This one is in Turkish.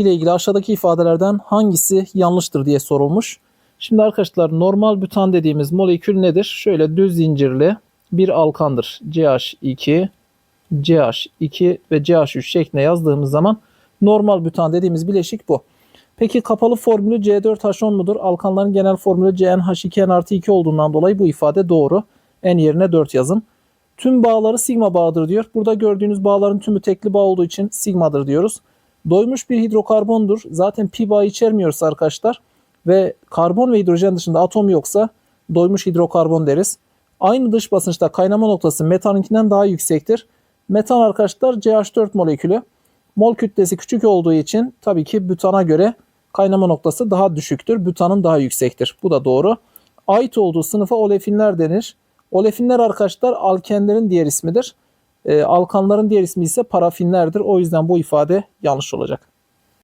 ile ilgili aşağıdaki ifadelerden hangisi yanlıştır diye sorulmuş. Şimdi arkadaşlar normal butan dediğimiz molekül nedir? Şöyle düz zincirli bir alkandır. CH2, CH2 ve CH3 şeklinde yazdığımız zaman normal butan dediğimiz bileşik bu. Peki kapalı formülü C4H10 mudur? Alkanların genel formülü CnH2n artı 2 olduğundan dolayı bu ifade doğru. N yerine 4 yazın. Tüm bağları sigma bağıdır diyor. Burada gördüğünüz bağların tümü tekli bağ olduğu için sigmadır diyoruz. Doymuş bir hidrokarbondur. Zaten pi bağı içermiyorsa arkadaşlar ve karbon ve hidrojen dışında atom yoksa doymuş hidrokarbon deriz. Aynı dış basınçta kaynama noktası metanınkinden daha yüksektir. Metan arkadaşlar CH4 molekülü. Mol kütlesi küçük olduğu için tabii ki butana göre kaynama noktası daha düşüktür. Butanın daha yüksektir. Bu da doğru. Ait olduğu sınıfa olefinler denir. Olefinler arkadaşlar alkenlerin diğer ismidir. E, alkanların diğer ismi ise parafinlerdir. O yüzden bu ifade yanlış olacak.